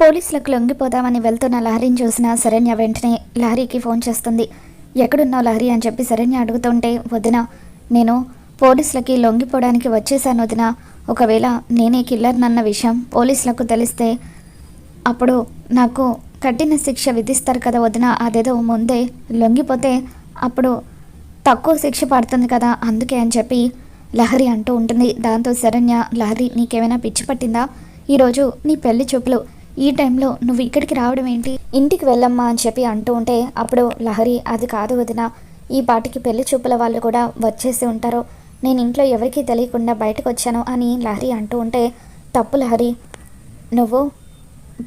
పోలీసులకు లొంగిపోదామని వెళ్తున్న లహరిని చూసిన శరణ్య వెంటనే లహరికి ఫోన్ చేస్తుంది. ఎక్కడున్నావు లహరి? అని చెప్పి శరణ్య అడుగుతుంటే వదిన నేను పోలీసులకి లొంగిపోవడానికి వచ్చేసాను వదిన. ఒకవేళ నేనే కిల్లర్నన్న విషయం పోలీసులకు తెలిస్తే అప్పుడు నాకు కఠిన శిక్ష విధిస్తారు కదా వదిన. అదేదో ముందే లొంగిపోతే అప్పుడు తక్కువ శిక్ష పడుతుంది కదా అందుకే అని చెప్పి లహరి అంటూ ఉంటుంది. దాంతో శరణ్య లహరి నీకేమైనా పిచ్చి పట్టిందా? ఈరోజు నీ పెళ్ళి చూపులు ఈ టైంలో నువ్వు ఇక్కడికి రావడం ఏంటి? ఇంటికి వెళ్ళమ్మా అని చెప్పి అంటూ ఉంటే అప్పుడు లహరి అది కాదు వదిన ఈ పాటికి పెళ్ళి చూపుల వాళ్ళు కూడా వచ్చేసి ఉంటారు. నేను ఇంట్లో ఎవరికీ తెలియకుండా బయటకు వచ్చాను అని లహరి అంటూ ఉంటే తప్పు లహరి నువ్వు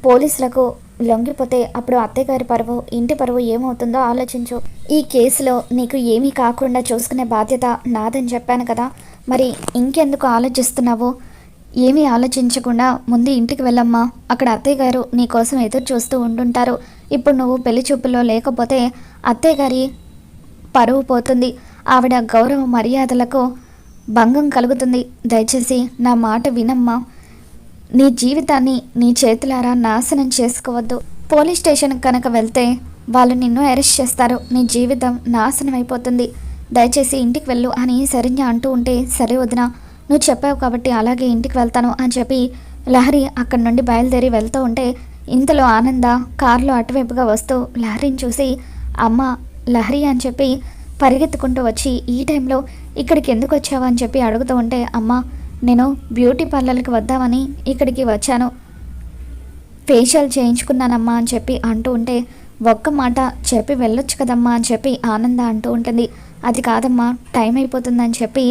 పోలీసులకు లొంగిపోతే అప్పుడు అత్తయ్యగారి పరువు ఇంటి పరువు ఏమవుతుందో ఆలోచించు. ఈ కేసులో నీకు ఏమీ కాకుండా చూసుకునే బాధ్యత నాదని చెప్పాను కదా. మరి ఇంకెందుకు ఆలోచిస్తున్నావు? ఏమీ ఆలోచించకుండా ముందు ఇంటికి వెళ్ళమ్మా. అక్కడ అత్తయ్య గారు నీ కోసం ఎదురు చూస్తూ ఉంటుంటారు ఇప్పుడు నువ్వు పెళ్ళి చూపుల్లో లేకపోతే అత్తయ్య గారి పరువు పోతుంది. ఆవిడ గౌరవ మర్యాదలకు భంగం కలుగుతుంది. దయచేసి నా మాట వినమ్మా. నీ జీవితాన్ని నీ చేతులారా నాశనం చేసుకోవద్దు. పోలీస్ స్టేషన్ కనుక వెళ్తే వాళ్ళు నిన్ను అరెస్ట్ చేస్తారు. నీ జీవితం నాశనం అయిపోతుంది దయచేసి ఇంటికి వెళ్ళు అని సరిజ్ఞ అంటూ ఉంటే సరే వదినా. నువ్వు చెప్పావు కాబట్టి అలాగే ఇంటికి వెళ్తాను అని చెప్పి లహరి అక్కడి నుండి బయలుదేరి వెళ్తూ ఉంటే ఇంతలో ఆనంద కారులో అటువైపుగా వస్తూ లహరిని చూసి అమ్మ లహరి అని చెప్పి పరిగెత్తుకుంటూ వచ్చి ఈ టైంలో ఇక్కడికి ఎందుకు వచ్చావు అని చెప్పి అడుగుతూ ఉంటే అమ్మ నేను బ్యూటీ పార్లర్కి వద్దామని ఇక్కడికి వచ్చాను. ఫేషియల్ చేయించుకున్నానమ్మా అని చెప్పి అంటూ ఉంటే ఒక్క మాట చెప్పి వెళ్ళొచ్చు కదమ్మా అని చెప్పి ఆనంద అంటూ ఉంటుంది. అది కాదమ్మా టైం అయిపోతుందని చెప్పి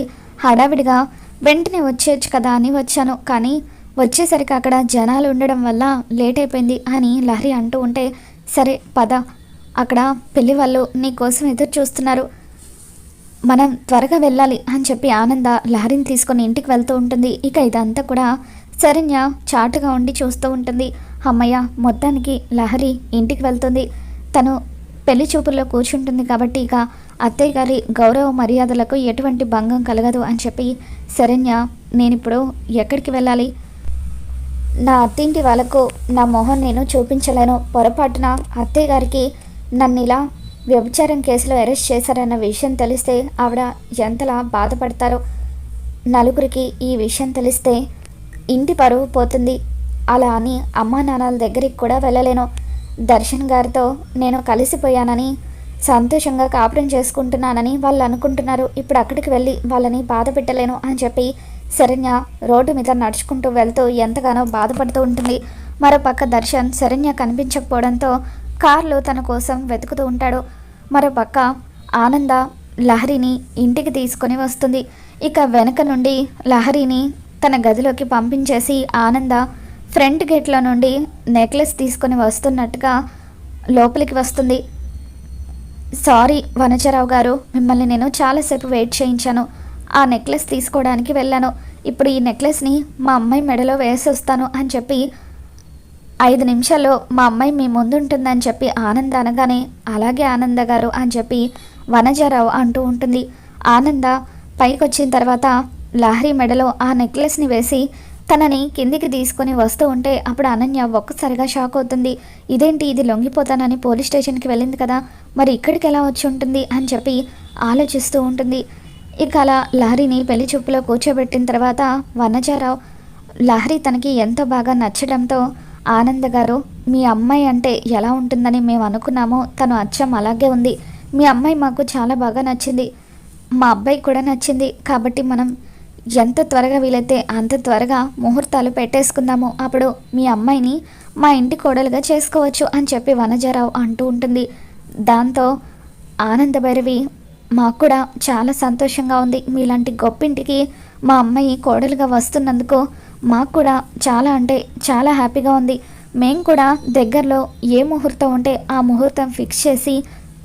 హడావిడిగా వెంటనే వచ్చేయచ్చు కదా అని వచ్చాను. కానీ వచ్చేసరికి అక్కడ జనాలు ఉండడం వల్ల లేట్ అయిపోయింది అని లహరి అంటూ ఉంటే సరే పద. అక్కడ పెళ్ళి వాళ్ళు నీ కోసం ఎదురు చూస్తున్నారు. మనం త్వరగా వెళ్ళాలి అని చెప్పి ఆనంద లహరిని తీసుకొని ఇంటికి వెళ్తూ ఉంటుంది. ఇక ఇదంతా కూడా శరణ్య చాటుగా ఉండి చూస్తూ ఉంటుంది. అమ్మయ్య మొత్తానికి లహరి ఇంటికి వెళ్తుంది. తను పెళ్ళి చూపుల్లో కూర్చుంటుంది కాబట్టి ఇక అత్తయ్య గారి గౌరవ మర్యాదలకు ఎటువంటి భంగం కలగదు అని చెప్పి శరణ్య నేనిప్పుడు ఎక్కడికి వెళ్ళాలి? నా అత్తింటి వాళ్ళకు నా మొహం నేను చూపించలేను. పొరపాటున అత్తయ్య గారికి నన్ను ఇలా వ్యభిచారం కేసులో అరెస్ట్ చేశారన్న విషయం తెలిస్తే ఆవిడ ఎంతలా బాధపడతారో. నలుగురికి ఈ విషయం తెలిస్తే ఇంటి పరువు పోతుంది. అలా అని అమ్మా నాన్నల దగ్గరికి కూడా వెళ్ళలేను. దర్శన్ గారితో నేను కలిసిపోయానని సంతోషంగా కాపురం చేసుకుంటున్నానని వాళ్ళు అనుకుంటున్నారు. ఇప్పుడు అక్కడికి వెళ్ళి వాళ్ళని బాధ పెట్టలేను అని చెప్పి శరణ్య రోడ్డు మీద నడుచుకుంటూ వెళ్తూ ఎంతగానో బాధపడుతూ ఉంటుంది. మరోపక్క దర్శన్ శరణ్య కనిపించకపోవడంతో కార్లో తన కోసం వెతుకుతూ ఉంటాడు. మరోపక్క ఆనంద లహరిని ఇంటికి తీసుకొని వస్తుంది. ఇక వెనక నుండి లహరిని తన గదిలోకి పంపించేసి ఆనంద ఫ్రంట్ గేట్లో నుండి నెక్లెస్ తీసుకొని వస్తున్నట్టుగా లోపలికి వస్తుంది. సారీ వనజరావు గారు. మిమ్మల్ని నేను చాలాసేపు వెయిట్ చేయించాను. ఆ నెక్లెస్ తీసుకోవడానికి వెళ్ళాను. ఇప్పుడు ఈ నెక్లెస్ని మా అమ్మాయి మెడలో వేసి వస్తాను అని చెప్పి ఐదు నిమిషాల్లో మా అమ్మాయి మీ ముందుంటుందని చెప్పి ఆనంద్ అనగానే అలాగే ఆనంద గారు అని చెప్పి వనజారావు అంటూ ఉంటుంది. ఆనంద పైకి వచ్చిన తర్వాత లహరి మెడలో ఆ నెక్లెస్ని వేసి తనని కిందికి తీసుకొని వస్తూ ఉంటే అప్పుడు అనన్య ఒక్కసారిగా షాక్ అవుతుంది. ఇదేంటి? ఇది లొంగిపోతానని పోలీస్ స్టేషన్కి వెళ్ళింది కదా. మరి ఇక్కడికి ఎలా వచ్చి ఉంటుంది? అని చెప్పి ఆలోచిస్తూ ఉంటుంది. ఇక అలా లహరిని పెళ్ళి చూపులో కూర్చోబెట్టిన తర్వాత వనజారావు లహరి తనకి ఎంతో బాగా నచ్చడంతో ఆనంద్ గారు మీ అమ్మాయి అంటే ఎలా ఉంటుందని మేము అనుకున్నామో. తను అచ్చం అలాగే ఉంది. మీ అమ్మాయి మాకు చాలా బాగా నచ్చింది. మా అబ్బాయి కూడా నచ్చింది. కాబట్టి మనం ఎంత త్వరగా వీలైతే అంత త్వరగా ముహూర్తాలు పెట్టేసుకుందాము. అప్పుడు మీ అమ్మాయిని మా ఇంటి కోడలుగా చేసుకోవచ్చు అని చెప్పి వనజారావు అంటూ ఉంటుంది. దాంతో ఆనందభైరవి మాకు కూడా చాలా సంతోషంగా ఉంది. మీలాంటి గొప్పింటికి మా అమ్మాయి కోడలుగా వస్తున్నందుకు మాకు కూడా చాలా అంటే చాలా హ్యాపీగా ఉంది. మేము కూడా దగ్గరలో ఏ ముహూర్తం ఉంటే ఆ ముహూర్తం ఫిక్స్ చేసి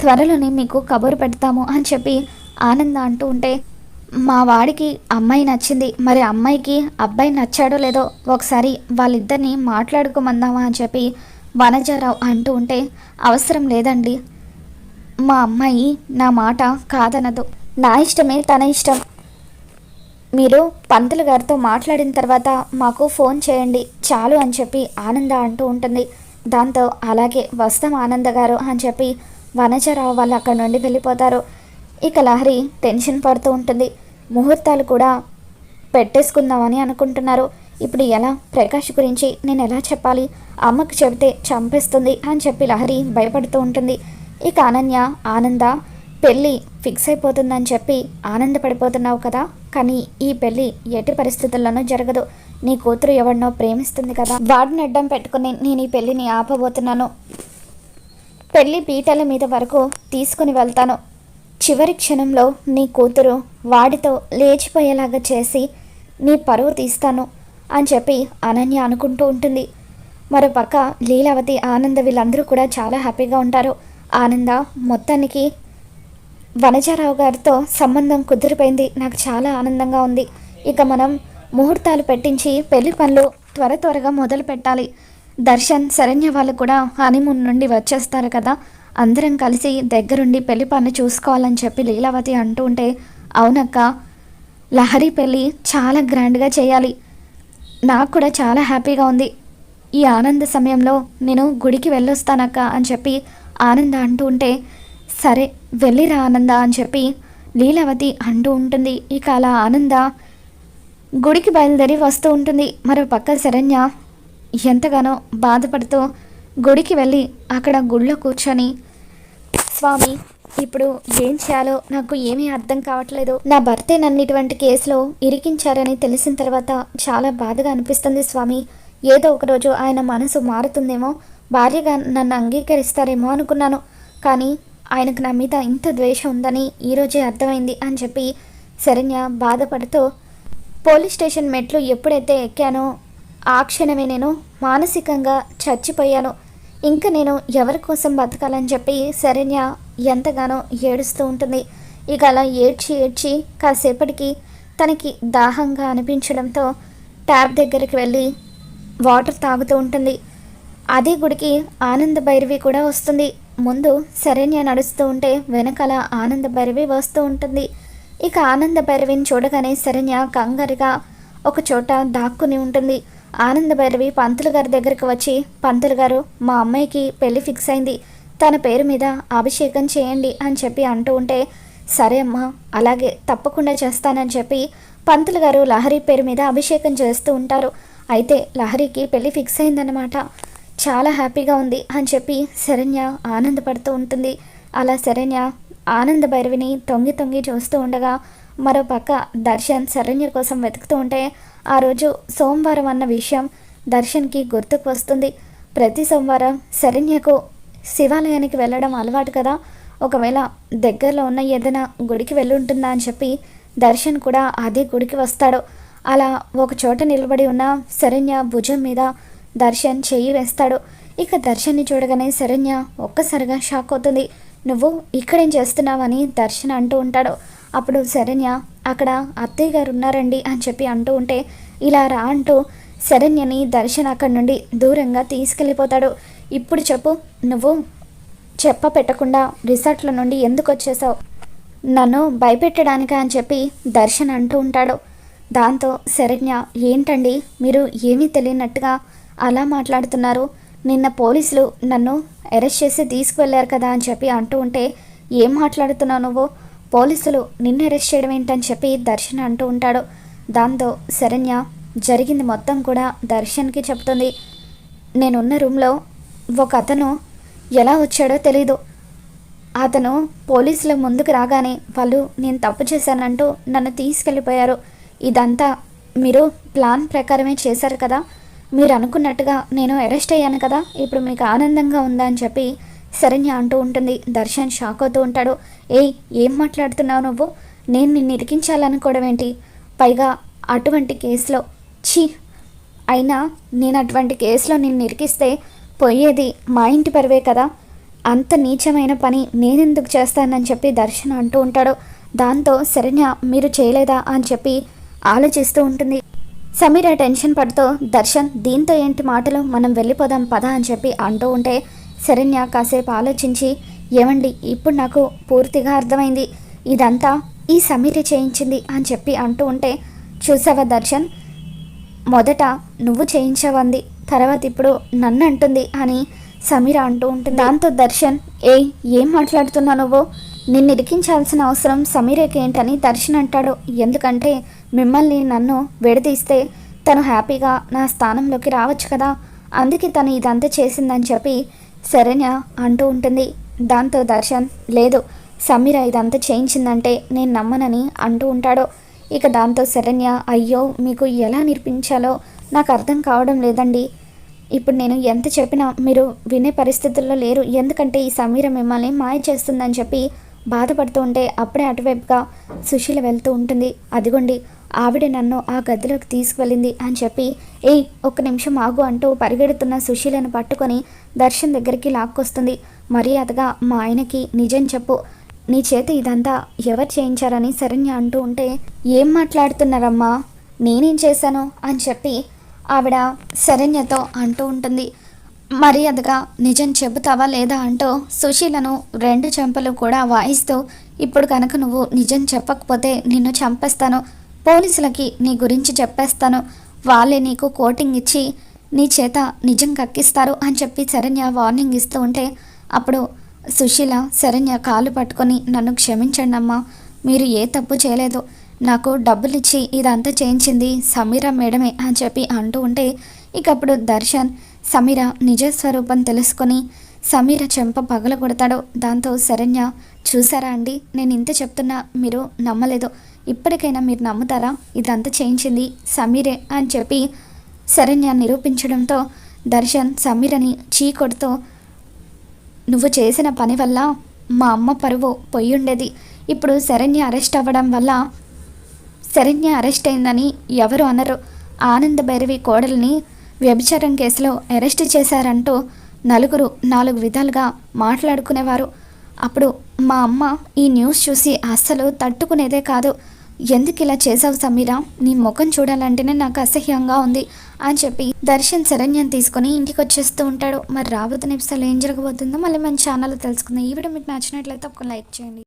త్వరలోనే మీకు కబురు పెడతాము అని చెప్పి ఆనంద అంటూ ఉంటే మా వాడికి అమ్మాయి నచ్చింది. మరి అమ్మాయికి అబ్బాయి నచ్చాడో లేదో ఒకసారి వాళ్ళిద్దరిని మాట్లాడుకోమందామా అని చెప్పి వనజారావు అంటూ ఉంటే అవసరం లేదండి. మా అమ్మాయి నా మాట కాదనదు. నా ఇష్టమే తన ఇష్టం. మీరు పంతులు గారితో మాట్లాడిన తర్వాత మాకు ఫోన్ చేయండి. చాలు అని చెప్పి ఆనంద అంటూ ఉంటుంది. దాంతో అలాగే వస్తాం ఆనంద గారు అని చెప్పి వనజరావు వాళ్ళు అక్కడ నుండి వెళ్ళిపోతారు. ఇక లహరి టెన్షన్ పడుతూ ఉంటుంది. ముహూర్తాలు కూడా పెట్టేసుకుందామని అనుకుంటున్నారు. ఇప్పుడు ఎలా? ప్రకాష్ గురించి నేను ఎలా చెప్పాలి? అమ్మకు చెబితే చంపేస్తుంది అని చెప్పి లహరి భయపడుతూ ఉంటుంది. ఇక అనన్య ఆనంద పెళ్ళి ఫిక్స్ అయిపోతుందని చెప్పి ఆనందపడిపోతున్నావు కదా? కానీ ఈ పెళ్ళి ఎట్టి పరిస్థితుల్లోనూ జరగదు. నీ కూతురు ఎవరినో ప్రేమిస్తుంది కదా? వాడిని అడ్డం పెట్టుకుని నేను ఈ పెళ్ళిని ఆపబోతున్నాను. పెళ్ళి పీటల మీద వరకు తీసుకుని వెళ్తాను. చివరి క్షణంలో నీ కూతురు వాడితో లేచిపోయేలాగా చేసి నీ పరువు తీస్తాను అని చెప్పి అనన్య అనుకుంటూ ఉంటుంది. మరోపక్క లీలావతి ఆనంద వీళ్ళందరూ కూడా చాలా హ్యాపీగా ఉంటారు. ఆనంద మొత్తానికి వనజారావు గారితో సంబంధం కుదిరిపోయింది. నాకు చాలా ఆనందంగా ఉంది. ఇక మనం ముహూర్తాలు పెట్టించి పెళ్ళి పనులు త్వర త్వరగా మొదలు పెట్టాలి దర్శన్ శరణ్య వాళ్ళు కూడా హనీమూన్ నుండి వచ్చేస్తారు కదా. అందరం కలిసి దగ్గరుండి పెళ్ళి పని చూసుకోవాలని చెప్పి లీలావతి అంటూ ఉంటే అవునక్క లహరి పెళ్ళి చాలా గ్రాండ్గా చేయాలి. నాకు కూడా చాలా హ్యాపీగా ఉంది. ఈ ఆనంద సమయంలో నేను గుడికి వెళ్ళొస్తానక్క అని చెప్పి ఆనంద అంటూ ఉంటే సరే వెళ్ళిరా ఆనంద అని చెప్పి లీలావతి అంటూ ఉంటుంది. ఇక అలా ఆనంద గుడికి బయలుదేరి వస్తూ ఉంటుంది. మరో పక్క శరణ్య ఎంతగానో బాధపడుతూ గుడికి వెళ్ళి అక్కడ గుళ్ళో కూర్చొని స్వామి ఇప్పుడు ఏం చేయాలో నాకు ఏమీ అర్థం కావట్లేదు. నా భర్తే నన్ను ఇటువంటి కేసులో ఇరికించారని తెలిసిన తర్వాత చాలా బాధగా అనిపిస్తుంది స్వామి. ఏదో ఒకరోజు ఆయన మనసు మారుతుందేమో భార్యగా నన్ను అంగీకరిస్తారేమో అనుకున్నాను. కానీ ఆయనకు నా మీద ఇంత ద్వేషం ఉందని ఈరోజే అర్థమైంది అని చెప్పి శరణ్య బాధపడుతూ పోలీస్ స్టేషన్ మెట్లు ఎప్పుడైతే ఎక్కానో ఆ క్షణమే నేను మానసికంగా చచ్చిపోయాను. ఇంకా నేను ఎవరి కోసం బతకాలని చెప్పి శరణ్య ఎంతగానో ఏడుస్తూ ఉంటుంది. ఇక అలా ఏడ్చి ఏడ్చి కాసేపటికి తనకి దాహంగా అనిపించడంతో ట్యాప్ దగ్గరికి వెళ్ళి వాటర్ తాగుతూ ఉంటుంది. అదే గుడికి ఆనంద భైరవి కూడా వస్తుంది. ముందు శరణ్య నడుస్తూ ఉంటే వెనకాల ఆనంద భైరవి వస్తూ ఉంటుంది. ఇక ఆనంద భైరవిని చూడగానే శరణ్య కంగారుగా ఒక చోట దాక్కుని ఉంటుంది. ఆనంద భైరవి పంతులు గారి దగ్గరికి వచ్చి పంతులు గారు మా అమ్మాయికి పెళ్ళి ఫిక్స్ అయింది. తన పేరు మీద అభిషేకం చేయండి అని చెప్పి అంటూ ఉంటే సరే అమ్మా అలాగే తప్పకుండా చేస్తానని చెప్పి పంతులు గారు లహరి పేరు మీద అభిషేకం చేస్తూ ఉంటారు. అయితే లహరికి పెళ్ళి ఫిక్స్ అయిందన్నమాట. చాలా హ్యాపీగా ఉంది అని చెప్పి శరణ్య ఆనందపడుతూ ఉంటుంది. అలా శరణ్య ఆనంద భైరవిని తొంగి తొంగి చూస్తూ ఉండగా మరో పక్క దర్శన్ శరణ్య కోసం వెతుకుతూ ఉంటే ఆ రోజు సోమవారం అన్న విషయం దర్శన్కి గుర్తుకు వస్తుంది. ప్రతి సోమవారం శరణ్యకు శివాలయానికి వెళ్ళడం అలవాటు కదా. ఒకవేళ దగ్గరలో ఉన్న ఏదైనా గుడికి వెళ్ళుంటుందా అని చెప్పి దర్శన్ కూడా అదే గుడికి వస్తాడు. అలా ఒక చోట నిలబడి ఉన్న శరణ్య భుజం మీద దర్శన్ చెయ్యి వేస్తాడు. ఇక దర్శన్ని చూడగానే శరణ్య ఒక్కసారిగా షాక్ అవుతుంది. నువ్వు ఇక్కడేం చేస్తున్నావని దర్శన్ అంటూ ఉంటాడు. అప్పుడు శరణ్య అక్కడ అత్తయ్య గారు ఉన్నారండి అని చెప్పి అంటూ ఉంటే ఇలా రా అంటూ శరణ్యని దర్శన్ అక్కడి నుండి దూరంగా తీసుకెళ్ళిపోతాడు. ఇప్పుడు చెప్పు నువ్వు చెప్ప పెట్టకుండా రిసార్ట్ల నుండి ఎందుకు వచ్చేసావు? నన్ను భయపెట్టడానిక అని చెప్పి దర్శన్ అంటూ ఉంటాడు. దాంతో శరణ్య ఏంటండి మీరు ఏమీ తెలియనట్టుగా అలా మాట్లాడుతున్నారు? నిన్న పోలీసులు నన్ను అరెస్ట్ చేసి తీసుకువెళ్ళారు కదా అని చెప్పి అంటూ ఉంటే ఏం మాట్లాడుతున్నావు నువ్వు? పోలీసులు నిన్ను అరెస్ట్ చేయడం ఏంటని చెప్పి దర్శన్ అంటూ ఉంటాడు. దాంతో శరణ్య జరిగింది మొత్తం కూడా దర్శన్కి చెప్తుంది. నేనున్న రూమ్లో ఒక అతను ఎలా వచ్చాడో తెలీదు. అతను పోలీసుల ముందుకు రాగానే వాళ్ళు నేను తప్పు చేశానంటూ నన్ను తీసుకెళ్ళిపోయారు. ఇదంతా మీరు ప్లాన్ ప్రకారమే చేశారు కదా. మీరు అనుకున్నట్టుగా నేను అరెస్ట్ అయ్యాను కదా. ఇప్పుడు మీకు ఆనందంగా ఉందా? అని చెప్పి శరణ్య అంటూ ఉంటుంది. దర్శన్ షాక్ అవుతూ ఉంటాడు. ఏయ్ ఏం మాట్లాడుతున్నావు నువ్వు? నేను నిన్ను ఇరికించాలనుకోవడం ఏంటి? పైగా అటువంటి కేసులో ఛీ! అయినా నేను అటువంటి కేసులో నిన్ను ఇరికిస్తే పోయేది మా ఇంటి పరివే కదా? అంత నీచమైన పని నేనెందుకు చేస్తానని చెప్పి దర్శన్ అంటూ ఉంటాడు. దాంతో శరణ్య మీరు చేయలేదా అని చెప్పి ఆలోచిస్తూ ఉంటుంది. సమీర టెన్షన్ పడుతూ దర్శన్ దీంతో ఏంటి మాటలు? మనం వెళ్ళిపోదాం పద అని చెప్పి అంటూ ఉంటే శరణ్య కాసేపు ఆలోచించి ఏమండి ఇప్పుడు నాకు పూర్తిగా అర్థమైంది. ఇదంతా ఈ సమీర చేయించింది అని చెప్పి అంటూ ఉంటే చూసావా దర్శన్ మొదట నువ్వు చేయించావంది తర్వాత ఇప్పుడు నన్ను అంటుంది అని సమీర అంటూ ఉంటుంది. దాంతో దర్శన్ ఏ ఏం మాట్లాడుతున్నావు నువ్వు? నిన్ను ఇరికించాల్సిన అవసరం సమీరకి ఏంటని దర్శన్ అంటాడు. ఎందుకంటే మిమ్మల్ని నన్ను విడదీస్తే తను హ్యాపీగా నా స్థానంలోకి రావచ్చు కదా. అందుకే తను ఇదంతా చేసిందని చెప్పి శరణ్య అంటూ ఉంటుంది. దాంతో దర్శన్ లేదు సమీర ఇదంతా చేయించిందంటే నేను నమ్మనని అంటూ ఉంటాడు. ఇక దాంతో శరణ్య అయ్యో మీకు ఎలా నేర్పించాలో నాకు అర్థం కావడం లేదండి. ఇప్పుడు నేను ఎంత చెప్పినా మీరు వినే పరిస్థితుల్లో లేరు. ఎందుకంటే ఈ సమీర మిమ్మల్ని మాయ చేస్తుందని చెప్పి బాధపడుతూ ఉంటే అప్పుడే అటువైపుగా సుశీల వెళ్తూ ఉంటుంది. అదిగోండి ఆవిడ నన్ను ఆ గదిలోకి తీసుకువెళ్ళింది అని చెప్పి ఏయ్ ఒక్క నిమిషం ఆగు అంటూ పరిగెడుతున్న సుశీలను పట్టుకొని దర్శన్ దగ్గరికి లాక్కొస్తుంది. మర్యాదగా మా ఆయనకి నిజం చెప్పు. నీ చేత ఇదంతా ఎవరు చేయించారని శరణ్య అంటూ ఉంటే ఏం మాట్లాడుతున్నారమ్మా? నేనేం చేశాను? అని చెప్పి ఆవిడ శరణ్యతో అంటూ ఉంటుంది. మర్యాదగా నిజం చెబుతావా లేదా? అంటూ సుశీలను రెండు చెంపలు కూడా వాయిస్తూ ఇప్పుడు కనుక నువ్వు నిజం చెప్పకపోతే నిన్ను చంపేస్తాను. పోలీసులకి నీ గురించి చెప్పేస్తాను. వాళ్ళే నీకు కోటింగ్ ఇచ్చి నీ చేత నిజం కక్కిస్తారు అని చెప్పి శరణ్య వార్నింగ్ ఇస్తూ ఉంటే అప్పుడు సుశీల శరణ్య కాలు పట్టుకొని నన్ను క్షమించండి అమ్మా మీరు ఏ తప్పు చేయలేదు. నాకు డబ్బులు ఇచ్చి ఇదంతా చేయించింది సమీర మేడమే అని చెప్పి అంటూ ఉంటే ఇకప్పుడు దర్శన్ సమీర నిజ స్వరూపం తెలుసుకొని సమీర చెంప పగల కొడతాడు. దాంతో శరణ్య చూసారా అండి నేను ఇంత చెప్తున్నా మీరు నమ్మలేదు. ఇప్పటికైనా మీరు నమ్ముతారా? ఇదంతా చేయించింది సమీరే అని చెప్పి శరణ్య నిరూపించడంతో దర్శన్ సమీరని చీ కొడుతూ నువ్వు చేసిన పని వల్ల మా అమ్మ పరువు పొయ్యుండేది ఇప్పుడు శరణ్య అరెస్ట్ అవ్వడం వల్ల శరణ్య అరెస్ట్ అయిందని ఎవరు అనరు. ఆనంద భైరవి కోడల్ని వ్యభిచారం కేసులో అరెస్ట్ చేశారంటూ నలుగురు నాలుగు విధాలుగా మాట్లాడుకునేవారు. అప్పుడు మా అమ్మ ఈ న్యూస్ చూసి అస్సలు తట్టుకునేదే కాదు. ఎందుకు ఇలా చేసావు సమీరా? నీ ముఖం చూడాలంటేనే నాకు అసహ్యంగా ఉంది. అని చెప్పి దర్శన్ శరణ్యం తీసుకొని ఇంటికి వచ్చేస్తూ ఉంటాడు. మరి రాబోతున్న ఎపిసోడ్లో ఏం జరగబోతుందో మళ్ళీ మన ఛానల్లో తెలుసుకుందాం. ఈ వీడియో మీకు నచ్చినట్లయితే ఒక లైక్ చేయండి.